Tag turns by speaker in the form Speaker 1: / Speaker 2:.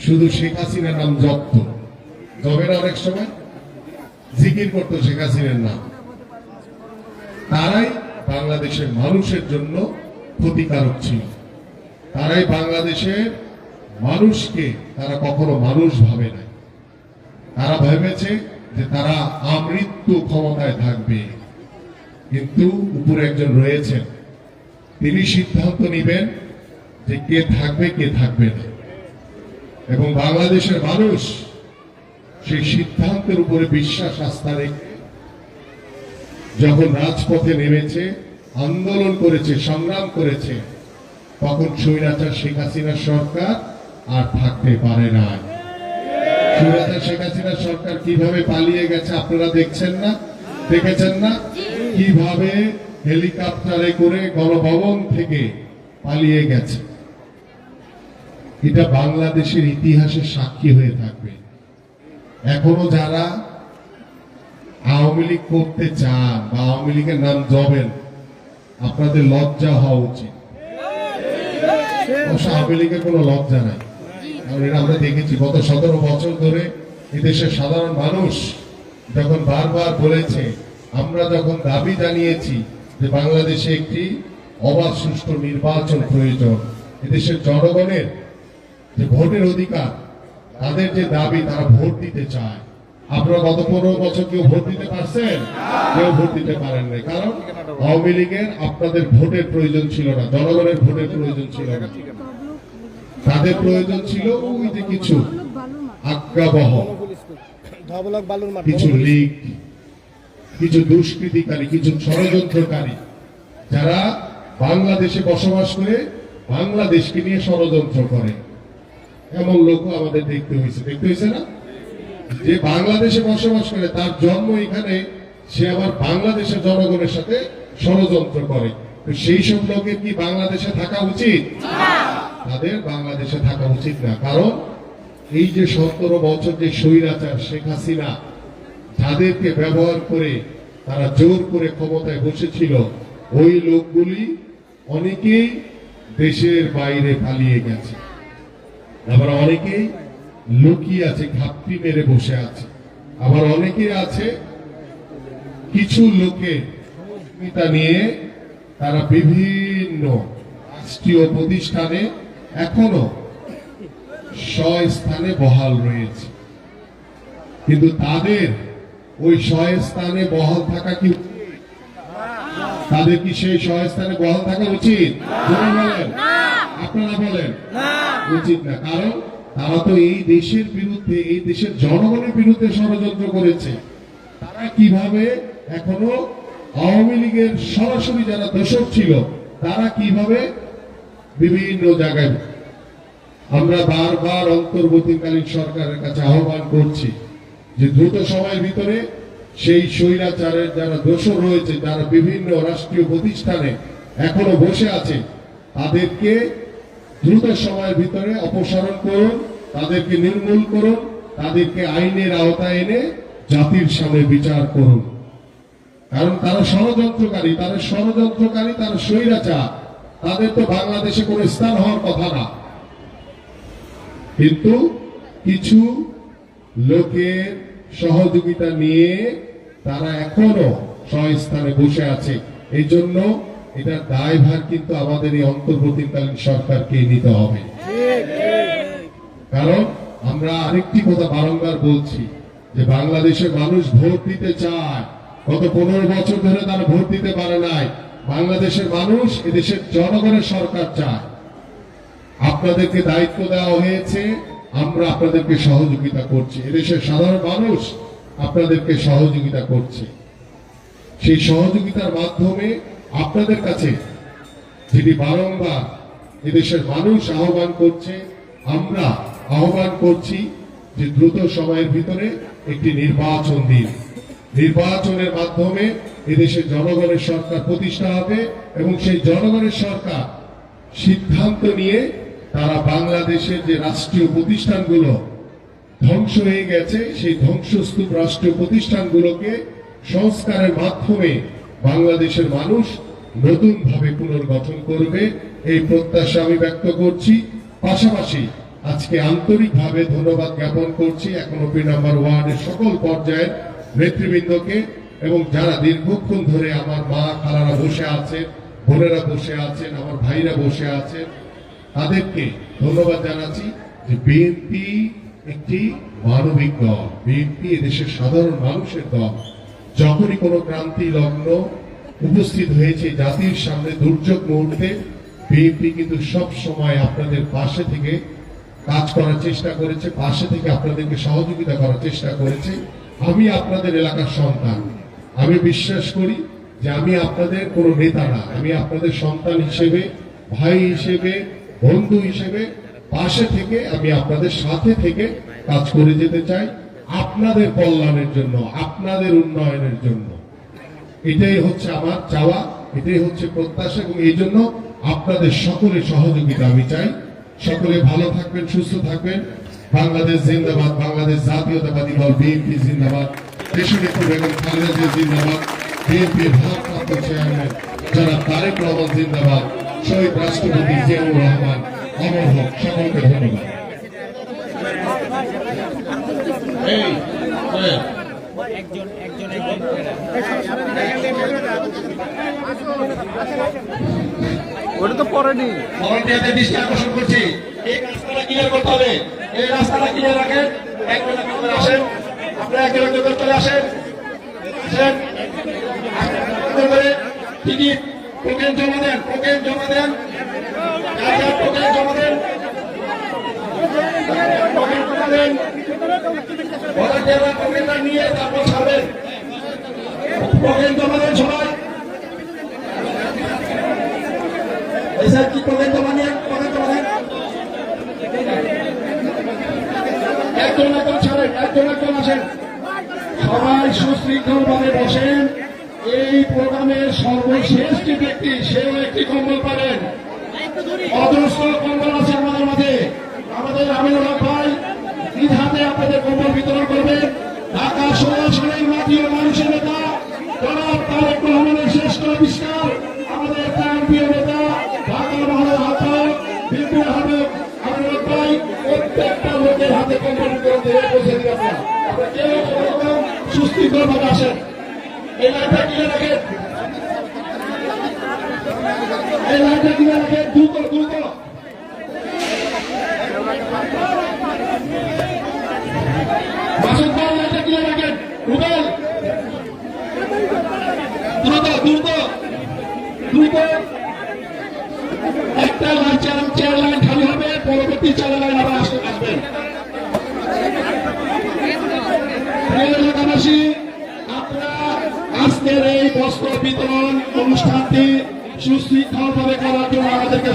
Speaker 1: শুধু শেখ হাসিনার নাম জপ্ত জবের অনেক সময় জিকির করতো শেখ হাসিনার নাম। তারাই বাংলাদেশের মানুষের জন্য ক্ষতিকারক ছিল। তারাই বাংলাদেশের মানুষকে তারা কখনো মানুষ ভাবে নাই। তারা ভেবেছে যে তারা আমৃত্যু ক্ষমতায় থাকবে। কিন্তু উপরে একজন রয়েছেন। তিনি সিদ্ধান্ত নেবেন যে কে থাকবে কে থাকবে না। এবং বাংলাদেশের মানুষ সেই সিদ্ধান্তের উপরে বিশ্বাস আস্থা রেখে যখন রাজপথে নেমেছে, আন্দোলন করেছে, সংগ্রাম করেছে, তখন স্বৈরাচার শেখ হাসিনার সরকার আর থাকতে পারে না স্বৈরাচার শেখ হাসিনার সরকার কীভাবে পালিয়ে গেছে আপনারা দেখছেন না? দেখেছেন না? কীভাবে হেলিকপ্টারে করে গণভবন থেকে পালিয়ে গেছে? এটা বাংলাদেশের ইতিহাসে সাক্ষী হয়ে থাকবে। এখনও যারা আওয়ামী লীগ করতে চান বা আওয়ামী লীগের নাম জবেন আপনাদের লজ্জা হওয়া উচিত। অবশ্য আওয়ামী লীগের কোনো লজ্জা নাই। কারণ এটা আমরা দেখেছি, গত সতেরো বছর ধরে এদেশের সাধারণ মানুষ যখন বারবার বলেছে, আমরা যখন দাবি জানিয়েছি যে বাংলাদেশে একটি অবাধ সুষ্ঠু নির্বাচন প্রয়োজন, এদেশের জনগণের যে ভোটের অধিকার, তাদের যে দাবি, তারা ভোট দিতে চায়। আপনারা গত পনেরো বছর কেউ ভোট দিতে পারছেন? কেউ ভোট দিতে পারেন নাই। কারণ আওয়ামী লীগের আপনাদের ভোটের প্রয়োজন ছিল না, জনগণের ভোটের প্রয়োজন ছিল না। তাদের প্রয়োজন ছিল ওই যে কিছু আজ্ঞাবহ, কিছু লীগ, কিছু দুষ্কৃতিকারী, কিছু ষড়যন্ত্রকারী, যারা বাংলাদেশে বসবাস করে বাংলাদেশকে নিয়ে ষড়যন্ত্র করে। এমন লোকও আমাদের দেখতে হয়েছে। দেখতে হয়েছে না? যে বাংলাদেশে বসবাস করে তার জন্ম এখানে সে আবার বাংলাদেশের জনগণের সাথে ষড়যন্ত্র করে। তো সেই সব লোকের কি বাংলাদেশে থাকা উচিত? তাদের বাংলাদেশে থাকা উচিত না। কারণ এই যে সতেরো বছর যে স্বৈরাচার শেখ হাসিনা যাদেরকে ব্যবহার করে তারা জোর করে ক্ষমতায় বসেছিল ওই লোকগুলি অনেকেই দেশের বাইরে পালিয়ে গেছে। আবার অনেকেই লুকিয়ে আছে ঘাপটি মেরে বসে আছে। আবার অনেকে আছে কিছু লোকে সহযোগিতা নিয়ে তারা বিভিন্ন রাষ্ট্রীয় প্রতিষ্ঠানে এখনও স্থানে বহাল রয়েছে। কিন্তু তাদের ওই স্থানে বহাল থাকা কি তাদের কি সেই স্থানে বহাল থাকা উচিত? আপনারা বলেন। উচিত না। কারণ তারা তো এই দেশের বিরুদ্ধে, এই দেশের জনগণের বিরুদ্ধে ষড়যন্ত্র করেছে। তারা কীভাবে এখনও আওয়ামী লীগের সরাসরি যারা দোষক ছিল, তারা কীভাবে বিভিন্ন জায়গায় আমরা বারবার অন্তর্বর্তীকালীন সরকারের কাছে আহ্বান করছি যে দ্রুত সময়ের ভিতরে সেই স্বৈরাচারের যারা দোষর রয়েছে, যারা বিভিন্ন রাষ্ট্রীয় প্রতিষ্ঠানে এখনও বসে আছে, তাদেরকে দ্রুত সময়ের ভিতরে অপসারণ করুন, তাদেরকে নির্মূল করুন, তাদেরকে আইনের আওতায় এনে জাতির সামনে বিচার করুন। কারণ তারা ষড়যন্ত্রকারী তারা ষড়যন্ত্রকারী, তারা স্বৈরাচার। তাদের তো বাংলাদেশে কোনো স্থান হওয়ার কথা না। কিন্তু কিছু লোকের সহযোগিতা নিয়ে তারা এখনও স্বস্থানে বসে আছে। এই জন্য এটার দায়ভার কিন্তু আমাদের এই অন্তর্বর্তীকালীন সরকারকে নিতে হবে। কারণ আমরা আরেকটি কথা বারংবার বলছি যে বাংলাদেশের মানুষ ভোট দিতে চায়। গত পনেরো বছর ধরে তারা ভোট দিতে পারে নাই। বাংলাদেশের মানুষ এদেশের জনগণের সরকার চায়। আপনাদেরকে দায়িত্ব দেওয়া হয়েছে, আমরা আপনাদেরকে সহযোগিতা করছি। এদেশের সাধারণ মানুষ আপনাদেরকে সহযোগিতা করছে। সেই সহযোগিতার মাধ্যমে আপনাদের কাছে যেটি বারংবার এদেশের মানুষ আহ্বান করছে, আমরা আহ্বান করছি যে দ্রুত সময়ের ভিতরে একটি নির্বাচন দিন। নির্বাচনের মাধ্যমে এদেশের জনগণের সরকার প্রতিষ্ঠা হবে এবং সেই জনগণের সরকার সিদ্ধান্ত নিয়ে তারা বাংলাদেশের যে রাষ্ট্রীয় প্রতিষ্ঠানগুলো ধ্বংস হয়ে গেছে, সেই ধ্বংসস্তূপ রাষ্ট্রীয় প্রতিষ্ঠানগুলোকে সংস্কারের মাধ্যমে বাংলাদেশের মানুষ নতুন ভাবে পুনর্গঠন করবে, এই প্রত্যাশা আমি ব্যক্ত করছি। পাশাপাশি আজকে আন্তরিকভাবে ধন্যবাদ জ্ঞাপন করছি এখনও পি নাম্বার ওয়ার্ডের সকল পর্যায়ের নেতৃবৃন্দকে এবং যারা দীর্ঘক্ষণ ধরে আমার মা, খালারা বসে আছেন, বোনেরা বসে আছেন, আমার ভাইরা বসে আছেন, তাদেরকে ধন্যবাদ জানাচ্ছি যে বিএনপি একটি মানবিক দল, বিএনপি এদেশের সাধারণ মানুষের দল। যখনই কোনো ক্রান্তি লগ্ন উপস্থিত হয়েছে, জাতির সামনে দুর্যোগ মুহূর্তে বিএনপি কিন্তু সব সময় আপনাদের পাশে থেকে কাজ করার চেষ্টা করেছে, পাশে থেকে আপনাদেরকে সহযোগিতা করার চেষ্টা করেছে। আমি আপনাদের এলাকার সন্তান। আমি বিশ্বাস করি যে আমি আপনাদের কোনো নেতা না। আমি আপনাদের সন্তান হিসেবে, ভাই হিসেবে, বন্ধু হিসেবে পাশে থেকে আমি আপনাদের সাথে থেকে কাজ করে যেতে চাই। আপনাদের কল্যাণের জন্য, আপনাদের উন্নয়নের জন্য। এটাই হচ্ছে আমার চাওয়া, এটাই হচ্ছে প্রত্যাশা, এবং এই জন্য আপনাদের সকলের সহযোগিতা আমি চাই। সকলে ভালো থাকবেন, সুস্থ থাকবেন। বাংলাদেশ জিন্দাবাদ, বাংলাদেশ জাতীয়তাবাদী দল, বিএনপি জিন্দাবাদ, দেশনেত্রী বেগম খালেদা জিয়া জিন্দাবাদ, বিএনপি ভারপ্রাপ্ত চেয়ারম্যান যারা তারেক রহমান জিন্দাবাদ, শহীদ রাষ্ট্রপতি জিয়াউর রহমান, অমর হোক, সকলকে ধন্যবাদ এই হ্যাঁ
Speaker 2: ওটা তো পরেনি
Speaker 3: ভলান্টিয়ারদের আকর্ষণ করছি। এই রাস্তাটা ক্লিয়ার করতে এই রাস্তাটা ক্লিয়ার রাখেন। একজন একজন করে আসেন। আপনারা একজন একজন করে দেন টোকেন জমা দেন। টোকেন জমা দেন। দেন ভলান্টিয়াররা টোকেনটা নিয়ে তারপর ছাড়বেন টোকেন জমা সবাই কি টোকেন জমা নিয়ে টোকেন জমা একজন একজন ছাড়েন একজন একজন আসেন সবাই সুশৃঙ্খল বসেন। এই প্রোগ্রামের সর্বশেষ যে ব্যক্তি সেও একটি কম্বল পাবেন। অজস্র কম্বল আছে আমাদের মাঝে। আমাদের আমিনুল হক নিজ হাতে আপনাদের কম্বল বিতরণ করবেন ঢাকা সরাসরি মাটি ও মানুষের নেতা, জনাব তারেক রহমানের শ্রেষ্ঠ আবিষ্কার আমাদের প্রাণ প্রিয় নেতা, ঢাকা মহানগর আহ্বায়ক, বিপুল ভাই, প্রত্যেকটা লোকের হাতে কম্বল বিতরণ দিয়ে পৌঁছে দিন আপনারা কেউ কোনো সুস্থিকর ভাবে আসেন। এই লাইনটা কিনে রাখেন এই লাইনটা কিনে রাখেন দ্রুত দ্রুত মাসুদ ভাই লাইনটা কিনে রাখেন রুবেল দ্রুত দ্রুত দ্রুত একটা লাইন খালি হবে, পরবর্তী চার লাইন আবার আসবে- আসবেন এলাকাবাসী, আপনারা আজকের এই বস্ত্র বিতরণ অনুষ্ঠানটি সুশৃঙ্খলভাবে করার জন্য আমাদেরকে